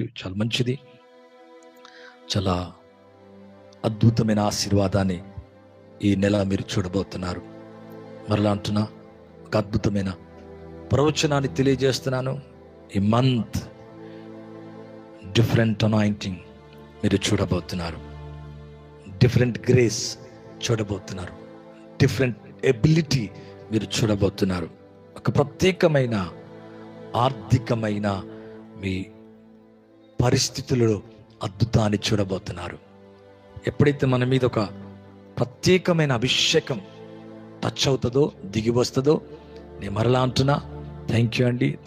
చాలా మంచిది. చాలా అద్భుతమైన ఆశీర్వాదాన్ని ఈ నెల మీరు చూడబోతున్నారు. మరలా అంటున్నా ఒక అద్భుతమైన ప్రవచనాన్ని తెలియజేస్తున్నాను. ఈ మంత్ డిఫరెంట్ అనాయింటింగ్ మీరు చూడబోతున్నారు. డిఫరెంట్ గ్రేస్ చూడబోతున్నారు. డిఫరెంట్ ఎబిలిటీ మీరు చూడబోతున్నారు. ఒక ప్రత్యేకమైన ఆర్థికమైన మీ పరిస్థితులలో అద్భుతాన్ని చూడబోతున్నారు. ఎప్పుడైతే మన మీద ఒక ప్రత్యేకమైన అభిషేకం టచ్ అవుతుందో దిగి వస్తుందో నేను మరలా అంటున్నా థ్యాంక్ యూ అండి.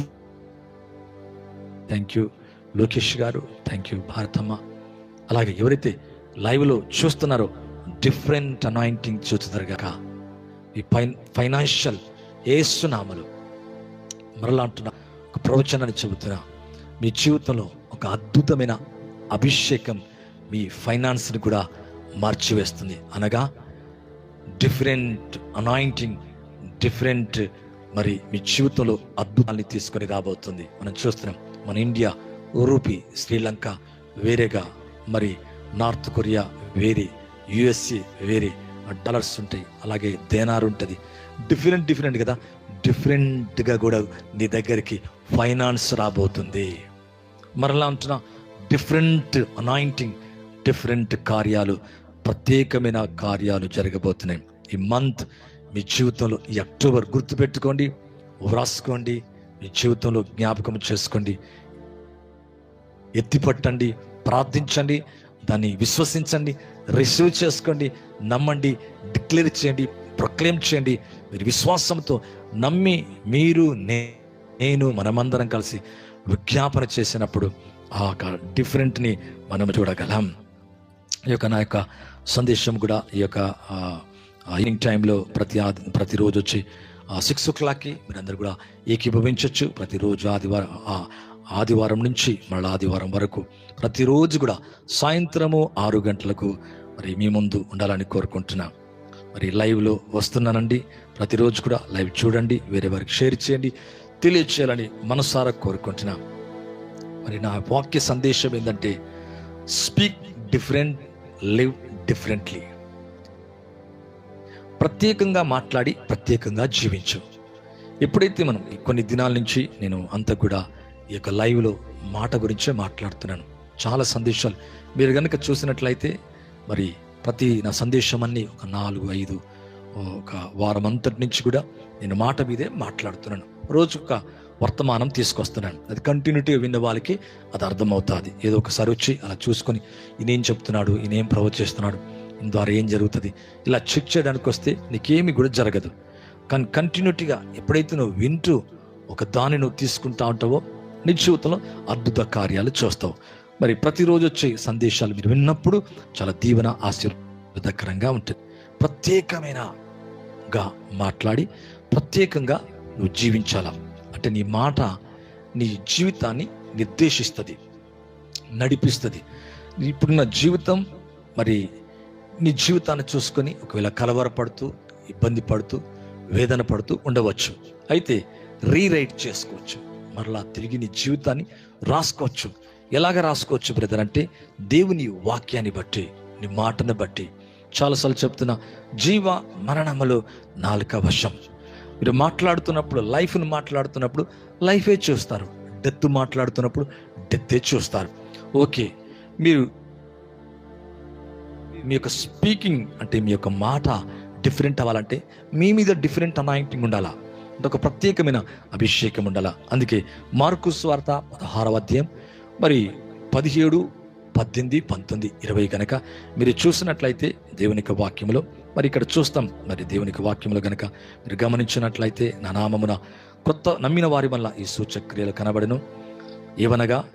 థ్యాంక్ యూ లోకేష్ గారు. Thank you Bharatamma. అలాగే ఎవరైతే లైవ్లో చూస్తున్నారో డిఫరెంట్ అనాయింటింగ్ చూస్తున్నారు కాక ఈ ఫైన్ ఫైనాన్షియల్ ఏసునామలు. మరలా అంటున్నా ఒక ప్రవచనాన్ని చెబుతున్నా మీ జీవితంలో ఒక అద్భుతమైన అభిషేకం మీ ఫైనాన్స్ని కూడా మార్చివేస్తుంది. అనగా డిఫరెంట్ అనాయింటింగ్ డిఫరెంట్ మరి మీ జీవితంలో అద్భుతాన్ని తీసుకొని రాబోతుంది. మనం చూస్తున్నాం మన ఇండియా రూపీ శ్రీలంక వేరేగా మరి నార్త్ కొరియా వేరే యుఎస్ఏ వేరే డాలర్స్ ఉంటాయి అలాగే దేనార్ ఉంటుంది. డిఫరెంట్ డిఫరెంట్ కదా డిఫరెంట్గా కూడా నీ దగ్గరికి ఫైనాన్స్ రాబోతుంది. మరలా అంటున్నా డిఫరెంట్ అనాయింటింగ్ డిఫరెంట్ కార్యాలు ప్రత్యేకమైన కార్యాలు జరగబోతున్నాయి. ఈ మంత్ మీ జీవితంలో ఈ అక్టోబర్ గుర్తుపెట్టుకోండి వ్రాసుకోండి మీ జీవితంలో జ్ఞాపకం చేసుకోండి ఎత్తిపట్టండి ప్రార్థించండి దాన్ని విశ్వసించండి రిసీవ్ చేసుకోండి నమ్మండి డిక్లేర్ చేయండి ప్రొక్లెయిమ్ చేయండి మీరు విశ్వాసంతో నమ్మి మీరు నే- నేను మనమందరం కలిసి విజ్ఞాపన చేసినప్పుడు ఆ యొక్క డిఫరెంట్ని మనం చూడగలం. ఈ యొక్క నా యొక్క సందేశం కూడా ఈ యొక్క ఈవినింగ్ టైంలో ప్రతి ఆది ప్రతిరోజు వచ్చి సిక్స్ ఓ క్లాక్కి మీరందరూ కూడా ఏకీభవించవచ్చు ప్రతిరోజు ఆదివారం ఆ ఆదివారం నుంచి మళ్ళీ ఆదివారం వరకు ప్రతిరోజు కూడా సాయంత్రము ఆరు గంటలకు మరి మీ ముందు ఉండాలని కోరుకుంటున్నా. మరి లైవ్లో వస్తున్నానండి. ప్రతిరోజు కూడా లైవ్ చూడండి. వేరే వారికి షేర్ చేయండి. తెలియచేయాలని మనసారా కోరుకుంటున్నా. మరి నా వాక్య సందేశం ఏంటంటే స్పీక్ డిఫరెంట్ లివ్ డిఫరెంట్లీ ప్రత్యేకంగా మాట్లాడి ప్రత్యేకంగా జీవించు. ఎప్పుడైతే మనం కొన్ని దినాల నుంచి నేను అంతా కూడా ఈ యొక్క లైవ్లో మాట గురించే మాట్లాడుతున్నాను. చాలా సందేశాలు. మీరు కనుక చూసినట్లయితే మరి ప్రతి నా సందేశం అన్ని ఒక నాలుగు ఐదు ఒక వారం అంతటి నుంచి కూడా నేను మాట మీదే మాట్లాడుతున్నాను. రోజు ఒక వర్తమానం తీసుకొస్తున్నాను అది కంటిన్యూటీ విన్న వాళ్ళకి అది అర్థమవుతుంది. ఏదో ఒకసారి వచ్చి అలా చూసుకొని ఈయనేం చెప్తున్నాడు ఈయనేం ప్రవచిస్తున్నాడు ఈయన ద్వారా ఏం జరుగుతుంది? ఇలా చెక్ చేయడానికి వస్తే నీకేమి కూడా జరగదు. కానీ కంటిన్యూటీగా ఎప్పుడైతే నువ్వు వింటూ ఒక దాన్ని నువ్వు తీసుకుంటా ఉంటావో నీ జీవితంలో అద్భుత కార్యాలు చూస్తావు. మరి ప్రతిరోజు వచ్చే సందేశాలు మీరు విన్నప్పుడు చాలా దీవెన ఆశీర్వాదకరంగా ఉంటుంది ప్రత్యేకమైనగా మాట్లాడి ప్రత్యేకంగా నువ్వు జీవించాలా? అంటే నీ మాట నీ జీవితాన్ని నిర్దేశిస్తుంది నడిపిస్తుంది. ఇప్పుడున్న జీవితం మరి నీ జీవితాన్ని చూసుకొని ఒకవేళ కలవరపడుతూ ఇబ్బంది పడుతూ వేదన పడుతూ ఉండవచ్చు. అయితే రీరైట్ చేసుకోవచ్చు. మరలా తిరిగి నీ జీవితాన్ని రాసుకోవచ్చు. ఎలాగ రాసుకోవచ్చు బ్రదర్ అంటే దేవుని వాక్యాన్ని బట్టి నీ మాటను బట్టి. చాలాసార్లు చెప్తున్నా జీవ మరణములు నాలుక వశం. మీరు మాట్లాడుతున్నప్పుడు లైఫ్ను మాట్లాడుతున్నప్పుడు లైఫే చూస్తారు. డెత్ మాట్లాడుతున్నప్పుడు డెత్తే చూస్తారు. ఓకే మీరు మీ యొక్క స్పీకింగ్ అంటే మీ యొక్క మాట డిఫరెంట్ అవ్వాలంటే మీ మీద డిఫరెంట్ అనాయింటింగ్ ఉండాలా? ఒక ప్రత్యేకమైన అభిషేకం ఉండాలా? అందుకే మార్కు స్వార్త పదహారవ అధ్యాయం మరి పదిహేడు పద్దెనిమిది పంతొమ్మిది ఇరవై కనుక మీరు చూసినట్లయితే దేవుని యొక్క వాక్యములో మరి ఇక్కడ చూస్తాం మరి దేవునికి వాక్యములు గనక కనుక మీరు గమనించినట్లయితే నా నామమున కొత్త నమ్మిన వారి వల్ల ఈ సూచక్రియలు కనబడను. ఏవనగా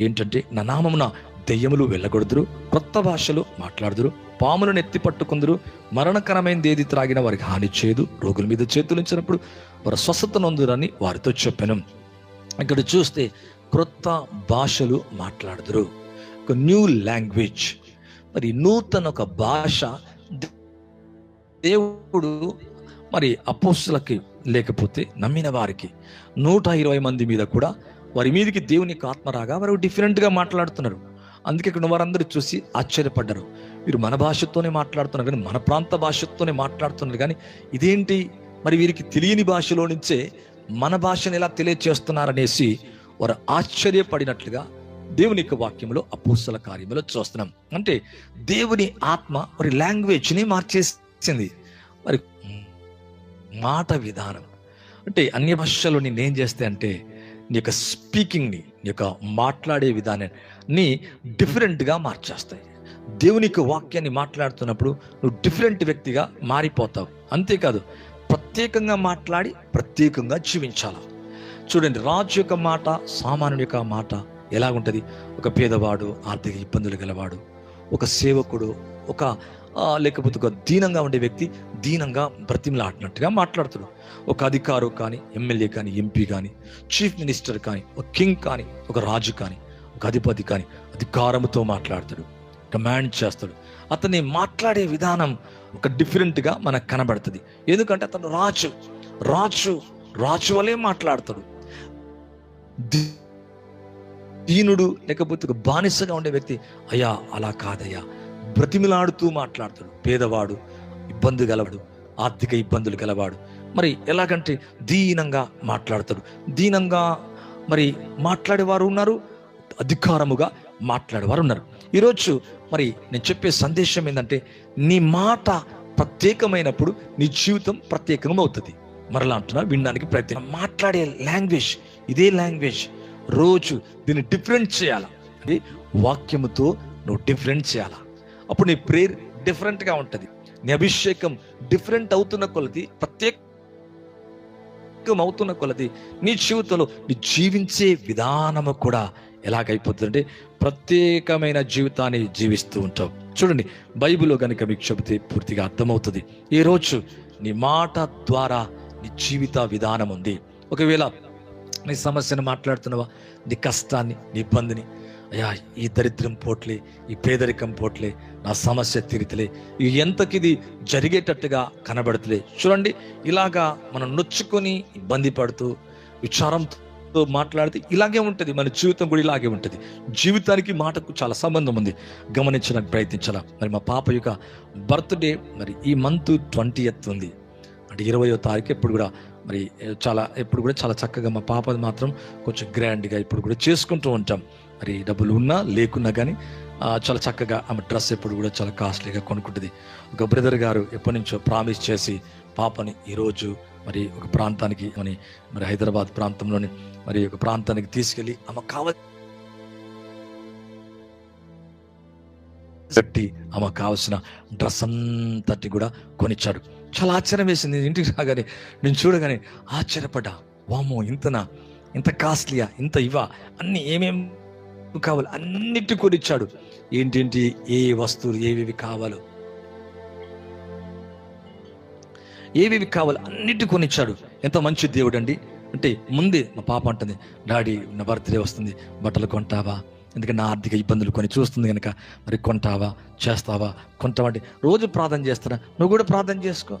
ఏంటంటే నా నామమున దెయ్యములు వెళ్ళగొడుదురు కొత్త భాషలు మాట్లాడుదురు పాములను ఎత్తి పట్టుకుందరు మరణకరమైనది ఏది త్రాగిన వారికి హాని చేయదు రోగుల మీద చేతులించినప్పుడు వారు స్వస్థత నొందురని వారితో చెప్పాను. ఇక్కడ చూస్తే క్రొత్త భాషలు మాట్లాడుదురు. ఒక న్యూ లాంగ్వేజ్. మరి నూతన ఒక భాష దేవుడు మరి అపోస్తులకి లేకపోతే నమ్మిన వారికి నూట ఇరవై మంది మీద కూడా వారి మీదకి దేవుని యొక్క ఆత్మ రాగా వారు డిఫరెంట్గా మాట్లాడుతున్నారు. అందుకే ఇక్కడ వారందరూ చూసి ఆశ్చర్యపడ్డారు. వీరు మన భాషతోనే మాట్లాడుతున్నారు కానీ మన ప్రాంత భాషతోనే మాట్లాడుతున్నారు కానీ ఇదేంటి? మరి వీరికి తెలియని భాషలో నుంచే మన భాషను ఎలా తెలియచేస్తున్నారనేసి వారు ఆశ్చర్యపడినట్లుగా దేవుని యొక్క వాక్యంలో అపూసల కార్యములో చూస్తున్నాం. అంటే దేవుని ఆత్మ వారి లాంగ్వేజ్ని మార్చేసింది మరి మాట విధానం. అంటే అన్య భాషలో నేను ఏం చేస్తే అంటే నీ యొక్క స్పీకింగ్ని నీ యొక్క మాట్లాడే విధానాన్ని డిఫరెంట్గా మార్చేస్తాయి. దేవుని వాక్యాన్ని మాట్లాడుతున్నప్పుడు నువ్వు డిఫరెంట్ వ్యక్తిగా మారిపోతావు. అంతేకాదు ప్రత్యేకంగా మాట్లాడి ప్రత్యేకంగా జీవించాలి. చూడండి రాజు యొక్క మాట సామాన్యుడి యొక్క మాట ఎలాగుంటుంది? ఒక పేదవాడు ఆర్థిక ఇబ్బందులు గలవాడు ఒక సేవకుడు ఒక లేకపోతే ఒక దీనంగా ఉండే వ్యక్తి దీనంగా బ్రతిమలాడినట్టుగా మాట్లాడుతాడు. ఒక అధికారు కానీ ఎమ్మెల్యే కానీ ఎంపీ కానీ చీఫ్ మినిస్టర్ కానీ ఒక కింగ్ కానీ ఒక రాజు కానీ ఒక అధిపతి కానీ అధికారముతో మాట్లాడతాడు. కమాండ్ చేస్తాడు. అతని మాట్లాడే విధానం ఒక డిఫరెంట్గా మనకు కనబడుతుంది. ఎందుకంటే అతను రాజు. రాజు రాజు వలే మాట్లాడతాడు. దీ- దీనుడు లేకపోతే ఒక బానిసగా ఉండే వ్యక్తి అయ్యా అలా కాదయ్యా. బ్రతిమిలాడుతూ మాట్లాడతాడు పేదవాడు ఇబ్బంది గలవాడు ఆర్థిక ఇబ్బందులు గలవాడు. మరి ఎలాగంటే దీనంగా మాట్లాడతాడు. దీనంగా మరి మాట్లాడేవారు ఉన్నారు అధికారముగా మాట్లాడేవారు ఉన్నారు. ఈరోజు మరి నేను చెప్పే సందేశం ఏంటంటే నీ మాట ప్రత్యేకమైనప్పుడు నీ జీవితం ప్రత్యేకం అవుతుంది మరలా అంటున్నా వినడానికి ప్రయత్నం మాట్లాడే లాంగ్వేజ్ ఇదే లాంగ్వేజ్. రోజు దీన్ని డిఫరెంట్ చేయాలి? అది వాక్యముతో నువ్వు డిఫరెంట్ చేయాలా? అప్పుడు నీ ప్రేయర్ డిఫరెంట్గా ఉంటుంది. నీ అభిషేకం డిఫరెంట్ అవుతున్న కొలది ప్రత్యేకం అవుతున్న కొలది నీ జీవితంలో నీ జీవించే విధానము కూడా ఎలాగైపోతుందంటే ప్రత్యేకమైన జీవితాన్ని జీవిస్తూ ఉంటావు. చూడండి బైబిల్లో కనుక మీకు చెబితే పూర్తిగా అర్థమవుతుంది. ఈ రోజు నీ మాట ద్వారా నీ జీవిత విధానం ఉంది. ఒకవేళ నీ సమస్యను మాట్లాడుతున్నావా నీ కష్టాన్ని నీ ఇబ్బందిని అయ్యా ఈ దరిద్రం పోట్లే ఈ పేదరికం పోట్లే నా సమస్య తీరితలే ఇది ఎంతకిది జరిగేటట్టుగా కనబడతలే. చూడండి ఇలాగా మనం నొచ్చుకొని ఇబ్బంది పడుతూ విచారంతో మాట్లాడితే ఇలాగే ఉంటుంది మన జీవితం కూడా ఇలాగే ఉంటుంది. జీవితానికి మాటకు చాలా సంబంధం ఉంది. గమనించడానికి ప్రయత్నించాలా? మరి మా పాప యొక్క బర్త్డే మరి ఈ మంత్ ట్వంటీ ఉంది. అంటే ఇరవయో తారీఖు ఎప్పుడు కూడా మరి చాలా ఎప్పుడు కూడా చాలా చక్కగా మా పాపది మాత్రం కొంచెం గ్రాండ్గా ఇప్పుడు కూడా చేసుకుంటూ ఉంటాం. మరి డబ్బులు ఉన్నా లేకున్నా కానీ చాలా చక్కగా ఆమె డ్రెస్ ఎప్పుడు కూడా చాలా కాస్ట్లీగా కొనుక్కుంటుంది. ఒక బ్రదర్ గారు ఎప్పటి నుంచో ప్రామిస్ చేసి పాపని ఈరోజు మరి ఒక ప్రాంతానికి అని మరి హైదరాబాద్ ప్రాంతంలోని మరి ఒక ప్రాంతానికి తీసుకెళ్ళి ఆమె కావ పెట్టి ఆమె కావాల్సిన డ్రెస్ అంతటి కూడా కొనిచ్చాడు. చాలా ఆశ్చర్యం వేసింది. ఇంటికి రాగానే నేను చూడగానే ఆశ్చర్యపడ్డా. వామో ఇంతనా? ఇంత కాస్ట్లీయా? ఇంత ఇవా అన్ని ఏమేం కావాలి. అన్నిటి కొనిచ్చాడు. ఏంటేంటి? ఏ వస్తువులు ఏవేవి కావాలో. ఏవేవి కావాలి అన్నిటి కొనిచ్చాడు. ఎంత మంచి దేవుడు అండి అంటే ముందే మా పాప అంటుంది డాడీ నా బర్త్డే వస్తుంది. బట్టలు కొంటావా? ఎందుకంటే నా ఆర్థిక ఇబ్బందులు కొని చూస్తుంది కనుక మరి కొంటావా? చేస్తావా? కొంటావా? అంటే రోజు ప్రార్థన చేస్తారా? నువ్వు కూడా ప్రార్థన చేసుకో.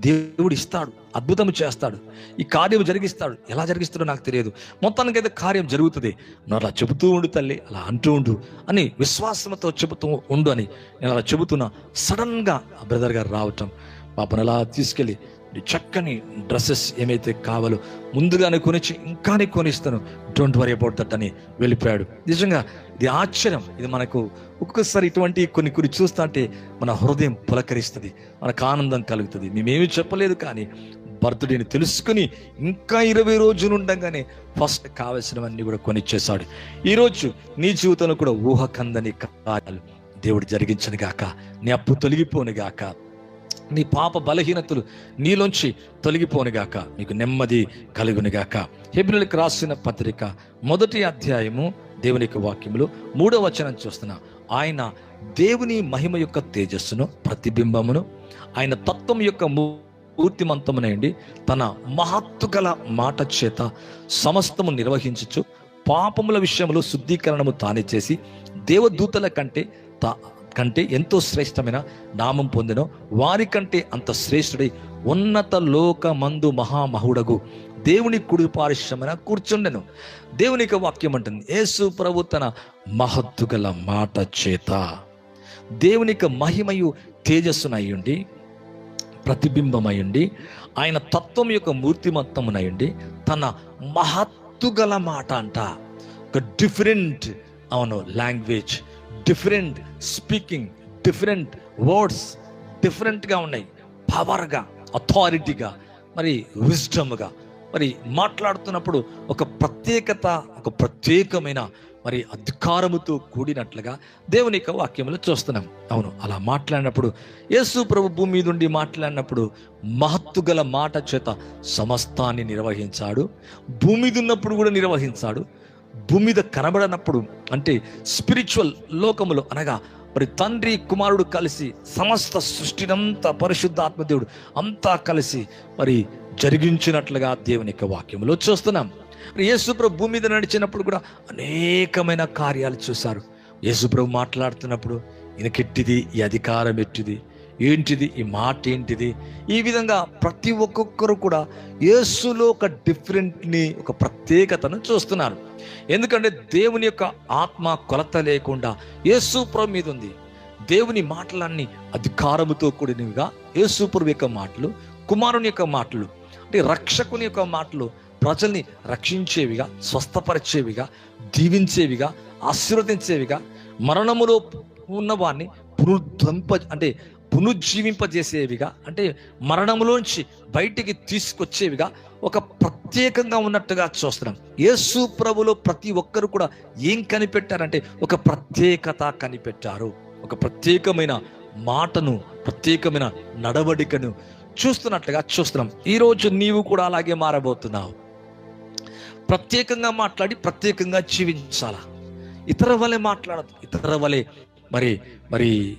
దేవుడు ఇస్తాడు అద్భుతం చేస్తాడు ఈ కార్యం జరిగిస్తాడు. ఎలా జరిగిస్తాడో నాకు తెలియదు. మొత్తానికైతే కార్యం జరుగుతుంది. నువ్వు అలా చెబుతూ ఉండు తల్లి అలా అంటూ ఉండు అని విశ్వాసంతో చెబుతూ ఉండు అని నేను అలా చెబుతున్నా. సడన్గా ఆ బ్రదర్ గారు రావటం పాపను అలా తీసుకెళ్ళి చక్కని డ్రెస్సెస్ ఏమైతే కావాలో ముందుగానే కొనిచ్చి ఇంకానే కొనిస్తాను. డోంట్ వరీ అబౌట్ దట్ అని వెళ్ళిపోయాడు. నిజంగా ఇది ఆశ్చర్యం. ఇది మనకు ఒక్కొక్కసారి ఇటువంటి కొన్ని కొన్ని చూస్తా అంటే మన హృదయం పులకరిస్తుంది మనకు ఆనందం కలుగుతుంది. మేమేమి చెప్పలేదు కానీ బర్త్డేని తెలుసుకుని ఇంకా ఇరవై రోజులు ఉండగానే ఫస్ట్ కావలసినవన్నీ కూడా కొనిచ్చేశాడు. ఈరోజు నీ జీవితంలో కూడా ఊహకందని కార్యాలు దేవుడు జరిగించను గాక నీ అప్పు తొలగిపోను గాక నీ పాప బలహీనతలు నీలోంచి తొలగిపోనుగాక మీకు నెమ్మది కలుగునుగాక హెబ్రిల్కి రాసిన పత్రిక మొదటి అధ్యాయము దేవుని యొక్క వాక్యములు మూడవ వచనం చూస్తున్నా. ఆయన దేవుని మహిమ యొక్క తేజస్సును ప్రతిబింబమును ఆయన తత్వం యొక్క మూర్తిమంతమునండి తన మహత్తు గల మాట చేత సమస్తము నిర్వహించచ్చు పాపముల విషయంలో శుద్ధీకరణము తానే చేసి దేవదూతల కంటే తా కంటే ఎంతో శ్రేష్టమైన నామం పొందినో. వారి కంటే అంత శ్రేష్ఠుడై ఉన్నత లోకమందు మహామహుడగు. దేవుని కుడి పారిశ్రమన కూర్చుండెను. దేవుని యొక్క వాక్యం అంటుంది యేసు ప్రభు తన మహత్తుగల మాట చేత దేవుని యొక్క మహిమయు తేజస్సునయ్యుండి ప్రతిబింబమయ్యుండి ఆయన తత్వం యొక్క మూర్తిమత్తమునయ్యుండి తన మహత్తుగల మాట అంట. ఒక డిఫరెంట్ అవును language different speaking different words డిఫరెంట్గా ఉన్నాయి. పవర్గా అథారిటీగా మరి విజ్డమ్గా మరి మాట్లాడుతున్నప్పుడు ఒక ప్రత్యేకత ఒక ప్రత్యేకమైన మరి అధికారముతో కూడినట్లుగా దేవుని యొక్క వాక్యములు చూస్తున్నాం. అవును అలా మాట్లాడినప్పుడు యేసు ప్రభు భూమి మీద ఉండి మాట్లాడినప్పుడు మహత్తు గల మాట చేత సమస్తాన్ని నిర్వహించాడు. భూమి మీద ఉన్నప్పుడు కూడా నిర్వహించాడు. భూమి మీద కనబడనప్పుడు అంటే స్పిరిచువల్ లోకములో అనగా మరి తండ్రి కుమారుడు కలిసి సమస్త సృష్టినంతా పరిశుద్ధాత్మదేవుడు అంతా కలిసి మరి జరిగించినట్లుగా దేవుని యొక్క వాక్యంలో చూస్తున్నాం. యేసుప్రభు భూమి మీద నడిచినప్పుడు కూడా అనేకమైన కార్యాలు చూశారు. యేసుప్రభు మాట్లాడుతున్నప్పుడు ఈయనకెట్టిది ఈ అధికారం ఎట్టిది ఏంటిది ఈ మాట ఏంటిది? ఈ విధంగా ప్రతి ఒక్కొక్కరు కూడా యేసులో ఒక డిఫరెంట్ని ఒక ప్రత్యేకతను చూస్తున్నారు. ఎందుకంటే దేవుని యొక్క ఆత్మ కొలత లేకుండా యేసుప్రభు మీద ఉంది. దేవుని మాటలన్నీ అధికారముతో కూడినవిగా యేసుప్రభు యొక్క మాటలు కుమారుని యొక్క మాటలు కాబట్టి రక్షకుని యొక్క మాటలు ప్రజల్ని రక్షించేవిగా స్వస్థపరిచేవిగా దీవించేవిగా ఆశీర్వదించేవిగా మరణములో ఉన్నవాడిని పునరుద్ధంప అంటే పునరుజ్జీవింపజేసేవిగా అంటే మరణములోంచి బయటికి తీసుకొచ్చేవిగా ఒక ప్రత్యేకంగా ఉన్నట్టుగా చూస్తున్నాం. యేసు ప్రభులో ప్రతి ఒక్కరు కూడా ఏం కనిపెట్టారంటే ఒక ప్రత్యేకత కనిపెట్టారు. ఒక ప్రత్యేకమైన మాటను ప్రత్యేకమైన నడవడికను చూస్తున్నట్లుగా చూస్తున్నాం. ఈరోజు నీవు కూడా అలాగే మారబోతున్నావు. ప్రత్యేకంగా మాట్లాడి ప్రత్యేకంగా జీవించాలా? ఇతర వలె మాట్లాడదు. ఇతర వలె మరి మరి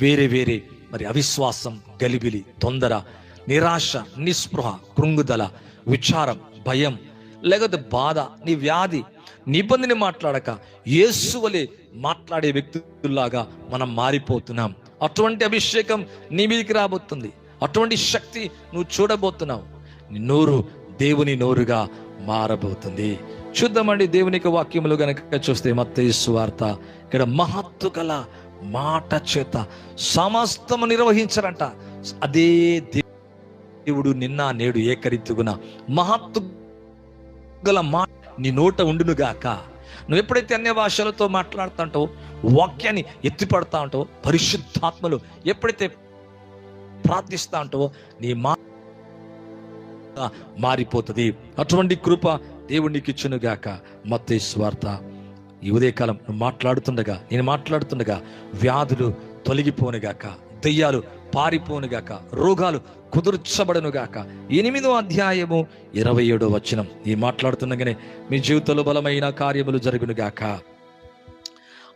వేరే వేరే మరి అవిశ్వాసం గలిబిలి తొందర నిరాశ నిస్పృహ కృంగుదల విచారం భయం లేకపోతే బాధ నీ వ్యాధి నిబంధన మాట్లాడక యేసు వలె మాట్లాడే వ్యక్తుల్లాగా మనం మారిపోతున్నాం. అటువంటి అభిషేకం నీ మీదకి రాబోతుంది. అటువంటి శక్తి నువ్వు చూడబోతున్నావు. నీ నోరు దేవుని నోరుగా మారబోతుంది. చూద్దామండి దేవుని యొక్క వాక్యములు గనక చూస్తే మత్తయి వార్త. ఇక్కడ మహత్తు గల మాట చేత సమస్తము నిర్వహించారంట. అదే దేవుడు నిన్న నేడు ఏకరీతిగున మహత్తు గల మాట నీ నోట ఉండునుగాక నువ్వు ఎప్పుడైతే అన్య భాషలతో మాట్లాడుతుంటావో వాక్యాన్ని ఎత్తిపడతా ఉంటావో పరిశుద్ధాత్మలు ఎప్పుడైతే ప్రార్థిస్తా ఉంటావో నీ మా మారిపోతుంది. అటువంటి కృప దేవునికి ఇచ్చునుగాక మత్తే స్వార్థ ఈ ఉదయకాలం నువ్వు మాట్లాడుతుండగా నేను మాట్లాడుతుండగా వ్యాధులు తొలగిపోనుగాక దెయ్యాలు పారిపోనుగాక రోగాలు కుదుర్చబడనుగాక ఎనిమిదో అధ్యాయము ఇరవై ఏడో వచనం. ఈ మాట్లాడుతుండగానే మీ జీవితంలో బలమైన కార్యములు జరుగునుగాక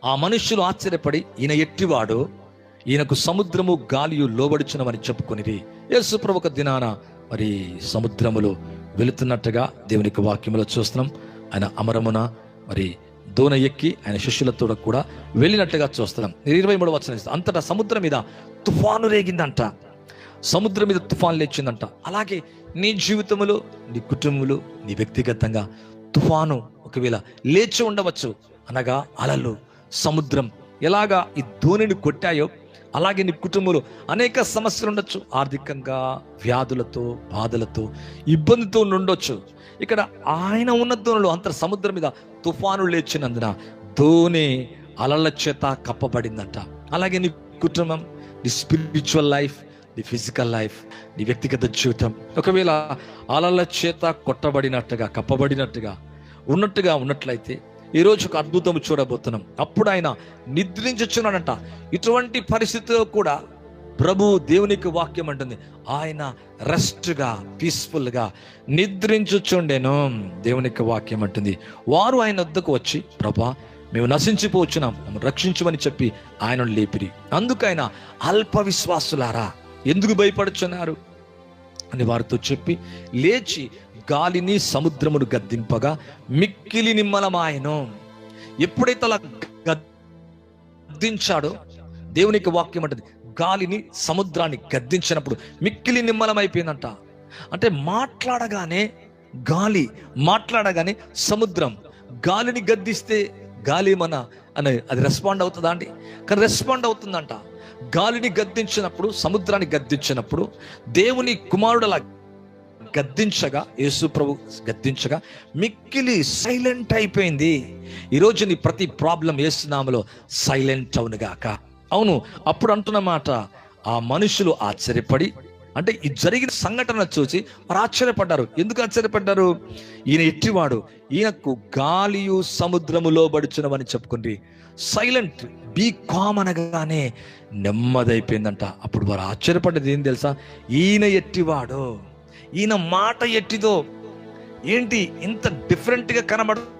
ఆ మనుష్యులు ఆశ్చర్యపడి ఈయన ఎట్టివాడు? ఈయనకు సముద్రము గాలియు లోబడుచునమని చెప్పుకొనిది యేసు ప్రభు దినాన మరి సముద్రములో వెళుతున్నట్టుగా దేవునికి వాక్యములో చూస్తున్నాం. ఆయన అమరమున మరి దోన ఎక్కి ఆయన శిష్యులతో కూడా వెళ్ళినట్టుగా చూస్తున్నాం. ఇరవై మూడు వచ్చిన అంతటా సముద్రం మీద తుఫాను రేగిందంట. సముద్రం మీద తుఫాను లేచిందంట. అలాగే నీ జీవితంలో నీ కుటుంబంలో నీ వ్యక్తిగతంగా తుఫాను ఒకవేళ లేచి ఉండవచ్చు అనగా అలలు. సముద్రం ఎలాగా ఈ ధోనిని కొట్టాయో అలాగే నీ కుటుంబంలో అనేక సమస్యలు ఉండొచ్చు. ఆర్థికంగా వ్యాధులతో బాధలతో ఇబ్బందితో ఉండొచ్చు. ఇక్కడ ఆయన ఉన్న దోణిలో అంత సముద్రం మీద తుఫాను లేచినందున ధోని అలల చేత కప్పబడిందంట. అలాగే నీ కుటుంబం నీ స్పిరిచువల్ లైఫ్ నీ ఫిజికల్ లైఫ్ నీ వ్యక్తిగత జీవితం ఒకవేళ అలల చేత కొట్టబడినట్టుగా కప్పబడినట్టుగా ఉన్నట్టుగా ఉన్నట్లయితే ఈరోజు ఒక అద్భుతం చూడబోతున్నాం. అప్పుడు ఆయన నిద్రించుచున్నాడంట. ఇటువంటి పరిస్థితిలో కూడా ప్రభు దేవునికి వాక్యం అంటుంది. ఆయన రెస్ట్గా పీస్ఫుల్గా నిద్రించుచుండెను. దేవునికి వాక్యం అంటుంది. వారు ఆయన వద్దకు వచ్చి ప్రభా మేము నశించిపోవచ్చున్నాం మేము రక్షించమని చెప్పి ఆయనను లేపిరి. అందుకైన అల్ప విశ్వాసులారా ఎందుకు భయపడుచున్నారు? అని వారితో చెప్పి లేచి గాలిని సముద్రమును గద్దింపగా మిక్కిలి నిమ్మలమాయను ఎప్పుడైతే అలా గద్దించాడో దేవునికి వాక్యం అంటది గాలిని సముద్రాన్ని గద్దించినప్పుడు మిక్కిలి నిమ్మలమైపోయిందంట అంటే మాట్లాడగానే గాలి మాట్లాడగానే సముద్రం గాలిని గద్దిస్తే గాలి మన అని అది రెస్పాండ్ అవుతుందా అండి? కానీ రెస్పాండ్ అవుతుందంట. గాలిని గద్దించినప్పుడు సముద్రాన్ని గద్దించినప్పుడు దేవుని కుమారుడు అలా గద్దించగా యేసు ప్రభు గద్దించగా మిక్కిలి సైలెంట్ అయిపోయింది. ఈరోజు నీ ప్రతి ప్రాబ్లం వేస్తున్నాములో సైలెంట్ అవునుగాక అవును అప్పుడు అంటున్న మాట ఆ మనుషులు ఆశ్చర్యపడి అంటే ఈ జరిగిన సంఘటన చూసి వారు ఆశ్చర్యపడ్డారు. ఎందుకు ఆశ్చర్యపడ్డారు? ఈయన ఎట్టివాడు? ఈయనకు గాలియు సముద్రము లోబడుచునవని చెప్పుకుంది. సైలెంట్ బీ కామ్ అనగానే నెమ్మదైపోయిందంట. అప్పుడు వారు ఆశ్చర్యపడ్డది ఏం తెలుసా? ఈయన ఎట్టివాడు? ఈయన మాట ఎట్టిదో ఏంటి ఇంత డిఫరెంట్గా కనబడుతున్నాడు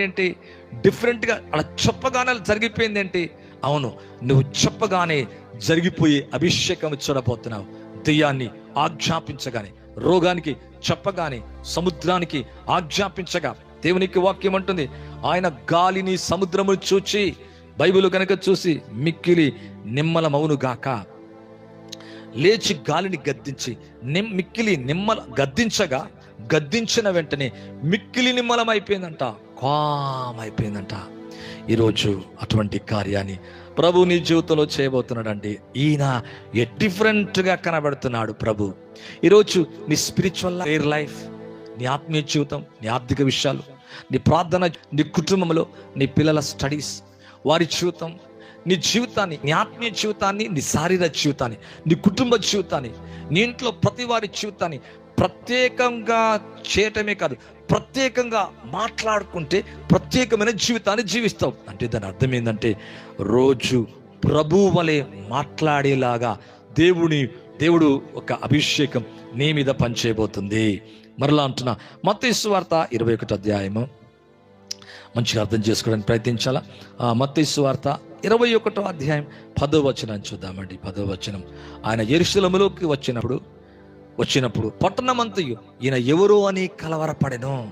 ఏంటి డిఫరెంట్గా అలా చెప్పగానే జరిగిపోయింది ఏంటి అవును నువ్వు చెప్పగానే జరిగిపోయి అభిషేకం చూడబోతున్నావు. దెయ్యాన్ని ఆజ్ఞాపించగానే రోగానికి చెప్పగానే సముద్రానికి ఆజ్ఞాపించగా దేవునికి వాక్యం అంటుంది. ఆయన గాలిని సముద్రము చూచి బైబిల్ కనుక చూసి మిక్కిలి నిమ్మలమవునుగాక. లేచి గాలిని గద్దించి నిమ్ మిక్కిలి నిమ్మల గద్దించగా గద్దించిన వెంటనే మిక్కిలి నిమ్మలం అయిపోయిందంట కామ్ అయిపోయిందంట. ఈరోజు అటువంటి కార్యాన్ని ప్రభు నీ జీవితంలో చేయబోతున్నాడండి. ఈయన ఏ డిఫరెంట్గా కనబడుతున్నాడు ప్రభు. ఈరోజు నీ స్పిరిచువల్ ఎయిర్ లైఫ్ నీ ఆత్మీయ జీవితం నీ ఆర్థిక విషయాలు నీ ప్రార్థన నీ కుటుంబంలో నీ పిల్లల స్టడీస్ వారి జీవితం నీ జీవితాన్ని నీ ఆత్మీయ జీవితాన్ని నీ శారీరక జీవితాన్ని నీ కుటుంబ జీవితాన్ని నీ ఇంట్లో ప్రతి వారి జీవితాన్ని ప్రత్యేకంగా చేయటమే కాదు ప్రత్యేకంగా మాట్లాడుకుంటే ప్రత్యేకమైన జీవితాన్ని జీవిస్తావు. అంటే దాని అర్థం ఏంటంటే రోజు ప్రభు వలె మాట్లాడేలాగా దేవుని దేవుడు ఒక అభిషేకం నీ మీద పనిచేయబోతుంది. మరలా అంటున్నా మత్తయి వార్త ఇరవై ఒకటి అధ్యాయము. మంచిగా అర్థం చేసుకోవడానికి ప్రయత్నించాలా? ఆ వార్త ఇరవై ఒకటో అధ్యాయం పదో వచనం చూద్దామండి పదో వచనం ఆయన ఎరుశలములోకి వచ్చినప్పుడు వచ్చినప్పుడు పట్టణమంతయు ఈయన ఎవరు అని కలవరపడెను.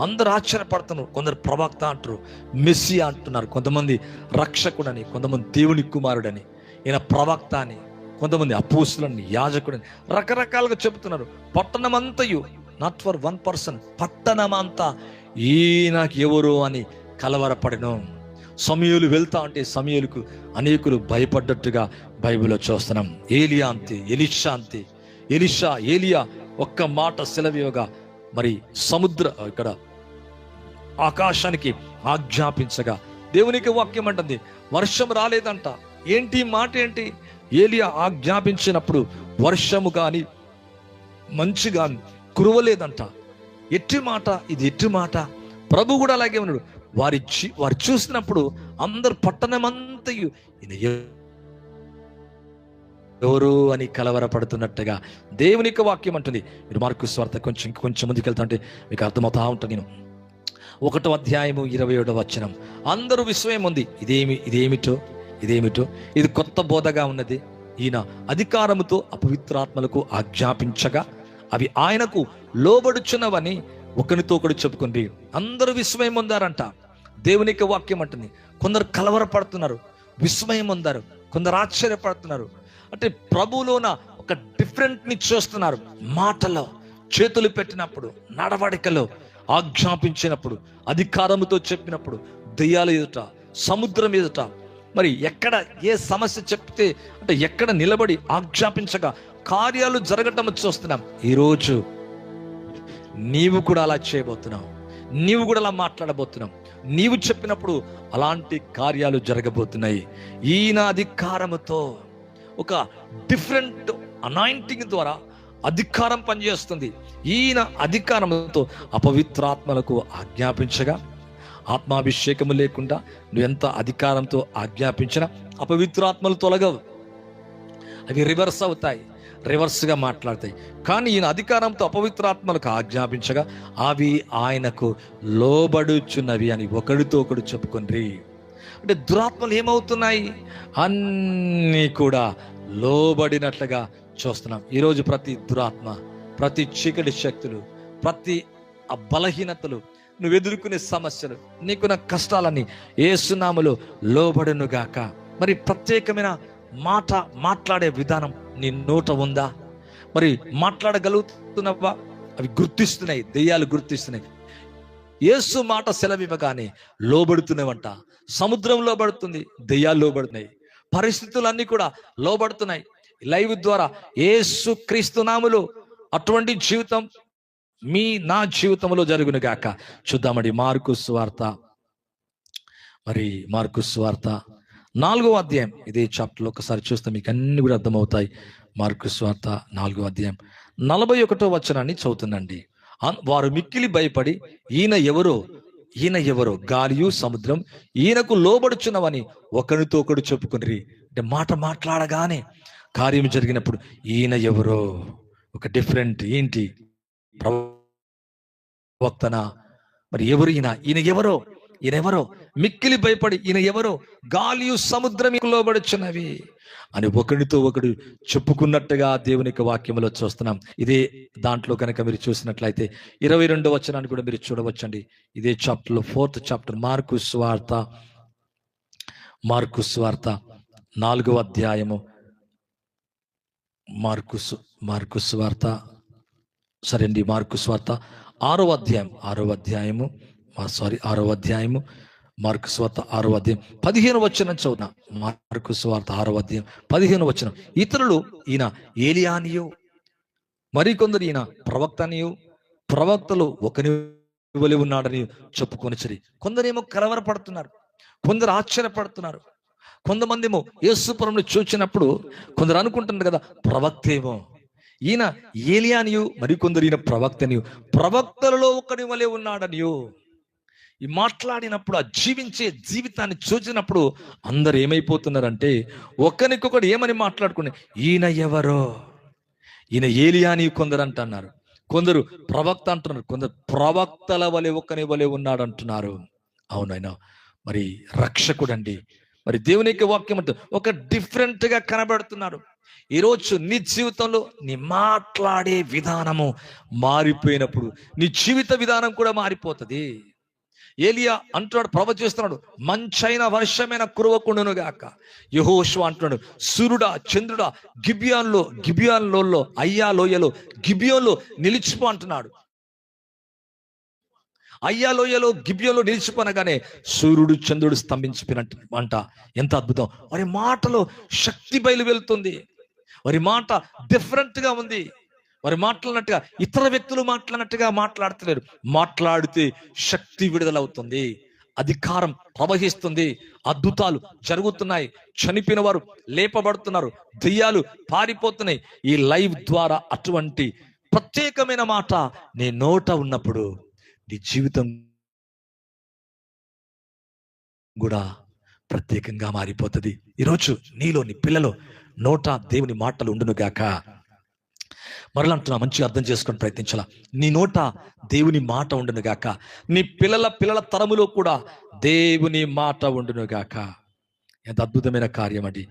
అందరు ఆశ్చర్యపడుతున్నారు. కొందరు ప్రవక్త అంటారు మెస్సి అంటున్నారు కొంతమంది రక్షకుడని కొంతమంది దేవుని కుమారుడని ఈయన ప్రవక్త అని కొంతమంది అపూసులని యాజకుడని రకరకాలుగా చెబుతున్నారు. పట్టణమంతయు నాట్ ఫర్ వన్ పర్సన్ పట్టణమంతా ఈయనకి ఎవరు అని కలవరపడను. సమయలు వెళ్తా అంటే సమయలకు అనేకులు భయపడ్డట్టుగా బైబిల్లో చూస్తున్నాం. ఏలియా అంతే ఎలిషా అంతే. ఎలిషా ఏలియా ఒక్క మాట సెలవియోగా మరి సముద్ర ఇక్కడ ఆకాశానికి ఆజ్ఞాపించగా దేవునికి వాక్యం అంటుంది వర్షం రాలేదంట. ఏంటి మాట ఏంటి? ఏలియా ఆజ్ఞాపించినప్పుడు వర్షము కానీ మంచు కానీ కురవలేదంట. ఎట్టి మాట? ఇది ఎట్టి మాట? ప్రభు కూడా అలాగే ఉన్నాడు. వారి వారు చూసినప్పుడు అందరు పట్టణమంతయు ఎవరు అని కలవరపడుతున్నట్టుగా దేవుని యొక్క వాక్యం అంటుంది. మీరు మార్కు స్వార్థ కొంచెం కొంచెం ముందుకు వెళ్తా అంటే మీకు అర్థమవుతా ఉంటాను నేను. ఒకటో అధ్యాయము ఇరవై ఏడవ వచనం. అందరూ విశ్వయం ఉంది. ఇదేమి ఇదేమిటో ఇదేమిటో? ఇది కొత్త బోధగా ఉన్నది. ఈయన అధికారముతో అపవిత్రాత్మలకు ఆజ్ఞాపించగా అవి ఆయనకు లోబడుచున్నవని ఒకరితో ఒకడు చెప్పుకుంది అందరూ విస్మయం పొందారంట. దేవుని యొక్క వాక్యం అంటుంది. కొందరు కలవరపడుతున్నారు విస్మయం పొందారు. కొందరు ఆశ్చర్యపడుతున్నారు. అంటే ప్రభువులోన ఒక డిఫరెంట్ని చూస్తున్నారు. మాటలో చేతులు పెట్టినప్పుడు నడవడికలో ఆజ్ఞాపించినప్పుడు అధికారముతో చెప్పినప్పుడు దెయ్యాల ఎదుట సముద్రం ఎదుట. మరి ఎక్కడ ఏ సమస్య చెప్తే అంటే ఎక్కడ నిలబడి ఆజ్ఞాపించగా కార్యాలు జరగటం చూస్తున్నాం. ఈరోజు నీవు కూడా అలా చేయబోతున్నావు. నీవు కూడా అలా మాట్లాడబోతున్నావు. నీవు చెప్పినప్పుడు అలాంటి కార్యాలు జరగబోతున్నాయి. ఈయన అధికారముతో ఒక డిఫరెంట్ అనాయింటింగ్ ద్వారా అధికారం పనిచేస్తుంది. ఈయన అధికారంతో అపవిత్రాత్మలకు ఆజ్ఞాపించగా ఆత్మాభిషేకము లేకుండా నువ్వు ఎంత అధికారంతో ఆజ్ఞాపించినా అపవిత్రాత్మలు తొలగవు. అవి రివర్స్ అవుతాయి. రివర్స్గా మాట్లాడతాయి. కానీ ఈయన అధికారంతో అపవిత్రాత్మలకు ఆజ్ఞాపించగా అవి ఆయనకు లోబడుచున్నవి అని ఒకడితో ఒకడు చెప్పుకుని అంటే దురాత్మలు ఏమవుతున్నాయి? అన్నీ కూడా లోబడినట్లుగా చూస్తున్నాం. ఈరోజు ప్రతి దురాత్మ ప్రతి చీకటి శక్తులు ప్రతి ఆ బలహీనతలు నువ్వు ఎదుర్కొనే సమస్యలు నీకున్న కష్టాలన్నీ ఏసునాములు లోబడునుగాక. మరి ప్రత్యేకమైన మాట మాట్లాడే విధానం నీ నోట ఉందా? మరి మాట్లాడగలుగుతున్నావా? అవి గుర్తిస్తున్నాయి దెయ్యాలు గుర్తిస్తున్నాయి. యేసు మాట సెలవివ్వగానే లోబడుతున్నావంట. సముద్రం లోబడుతుంది దెయ్యాలు లోబడుతున్నాయి. పరిస్థితులన్నీ కూడా లోబడుతున్నాయి. లైవ్ ద్వారా ఏసు క్రీస్తునాములు అటువంటి జీవితం మీ నా జీవితంలో జరుగును గాక. చూద్దామండి మార్కు స్వార్త మరి మార్కు స్వార్త నాలుగో అధ్యాయం. ఇదే చాప్టర్లో ఒకసారి చూస్తే మీకు అన్ని కూడా అర్థమవుతాయి. మార్కు స్వార్త నాలుగో అధ్యాయం. నలభై ఒకటో వచనాన్ని చదువుతుందండి వారు మిక్కిలి భయపడి ఈయన ఎవరో? ఈయన ఎవరో? గాలియు సముద్రం ఈయనకు లోబడుచున్నవని ఒకరితో ఒకడు చెప్పుకుని అంటే మాట మాట్లాడగానే కార్యం జరిగినప్పుడు ఈయన ఎవరో? ఒక డిఫరెంట్ ఏంటి? ప్రవక్తన? మరి ఎవరు ఈయన? ఈయన ఎవరో? ఈయన ఎవరో మిక్కిలి భయపడి ఈయన ఎవరో గాలియు సముద్రం లోబడుచున్నవి అని ఒకరితో ఒకడు చెప్పుకున్నట్టుగా దేవుని యొక్క వాక్యంలో చూస్తున్నాం. ఇదే దాంట్లో కనుక మీరు చూసినట్లయితే ఇరవై రెండవ వచనాన్ని కూడా మీరు చూడవచ్చండి. ఇదే చాప్టర్లో ఫోర్త్ చాప్టర్ మార్కు స్వార్త మార్కు స్వార్త నాలుగో అధ్యాయము మార్కు మార్కు స్వార్త సరే అండి మార్కు స్వార్త ఆరో అధ్యాయం ఆరో అధ్యాయము సారీ ఆరో అధ్యాయము. మార్కు స్వార్త ఆరో అధ్యాయం. పదిహేను వచ్చిన చదువున? మార్కు స్వార్త ఆరో అధ్యాయం. పదిహేను వచ్చిన ఇతరులు ఈయన ఏలియానియో మరికొందరు ఈయన ప్రవక్తనియో ప్రవక్తలు ఒకని వలి ఉన్నాడని చెప్పుకొనిచరి కొందరేమో కలవరపడుతున్నారు కొందరు ఆశ్చర్యపడుతున్నారు. కొంతమంది ఏమో యేసుపురంలో చూచినప్పుడు కొందరు అనుకుంటున్నారు కదా ప్రవక్తేమో. ఈయన ఏలియానియు మరికొందరు ఈయన ప్రవక్తనియు. ప్రవక్తలలో ఒకని వలె ఉన్నాడనియు. ఈ మాట్లాడినప్పుడు ఆ జీవించే జీవితాన్ని చూసినప్పుడు అందరు ఏమైపోతున్నారంటే ఒకరికొకడు ఏమని మాట్లాడుకునే ఈయన ఎవరో? ఈయన ఏలియాని కొందరు అంటున్నారు కొందరు ప్రవక్త అంటున్నారు. కొందరు ప్రవక్తల వలె ఒకని వలె ఉన్నాడు అంటున్నారు అవునైనా మరి రక్షకుడండి. మరి దేవుని యొక్క వాక్యం అంటే ఒక డిఫరెంట్గా కనబడుతున్నారు. ఈరోజు నీ జీవితంలో నీ మాట్లాడే విధానము మారిపోయినప్పుడు నీ జీవిత విధానం కూడా మారిపోతుంది. ఏలియా అంటున్నాడు ప్రవచిస్తున్నాడు మంచైన వర్షమైన కురవకుండును గాక. యహోషు అంటున్నాడు సూర్యుడా చంద్రుడా గిబియాన్లో గిబియాన్లో అయ్యా లోయలో గిబియోలో నిలిచిపో అంటున్నాడు. అయ్యా లోయలో గిబియోలో నిలిచిపోనగానే సూర్యుడు చంద్రుడు స్తంభించిపోయినట్టు అంట ఎంత అద్భుతం! వారి మాటలో శక్తి బయలు వెళ్తుంది. వారి మాట డిఫరెంట్గా ఉంది. మరి మాట్లాడినట్టుగా ఇతర వ్యక్తులు మాట్లాడినట్టుగా మాట్లాడతలేరు. మాట్లాడితే శక్తి విడుదలవుతుంది. అధికారం ప్రవహిస్తుంది. అద్భుతాలు జరుగుతున్నాయి. చనిపోయిన వారు లేపబడుతున్నారు. దెయ్యాలు పారిపోతున్నాయి. ఈ లైవ్ ద్వారా అటువంటి ప్రత్యేకమైన మాట నీ నోట ఉన్నప్పుడు నీ జీవితం కూడా ప్రత్యేకంగా మారిపోతుంది. ఈరోజు నీలో నీ పిల్లలో నోట దేవుని మాటలు ఉండును గాక మరలా అంటున్నా మంచిగా అర్థం చేసుకొని ప్రయత్నించాల? నీ నోట దేవుని మాట ఉండును గాక. నీ పిల్లల పిల్లల తరములో కూడా దేవుని మాట ఉండును గాక. ఎంత అద్భుతమైన కార్యం అండి